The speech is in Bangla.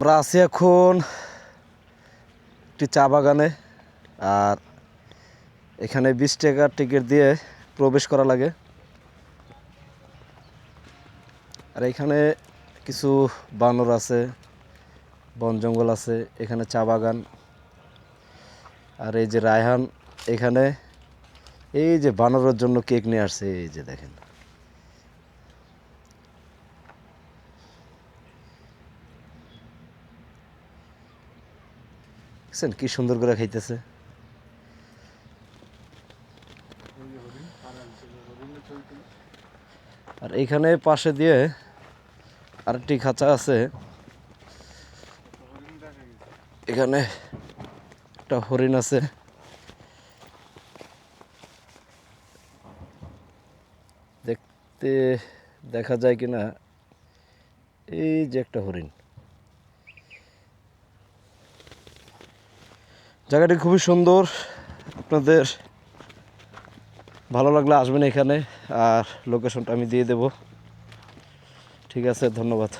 আমরা আছি এখন একটি চা বাগানে আর এখানে বিশ টাকার টিকিট দিয়ে প্রবেশ করা লাগে। আর এখানে কিছু বানর আছে, বন জঙ্গল আছে, এখানে চা বাগান। আর এই যে রায়হান, এখানে এই যে বানরের জন্য কেক নিয়ে আসছে, এই যে দেখেন। দেখছেন কি সুন্দর করে খাইতেছে। আর এইখানে পাশে দিয়ে আরেকটি খাঁচা আছে। এখানে একটা হরিণ আছে। দেখতে দেখা যায় কিনা, এই যে একটা হরিণ। জায়গাটি খুবই সুন্দর। আপনাদের ভালো লাগলে আসবেন এখানে, আর লোকেশনটা আমি দিয়ে দেব। ঠিক আছে, ধন্যবাদ।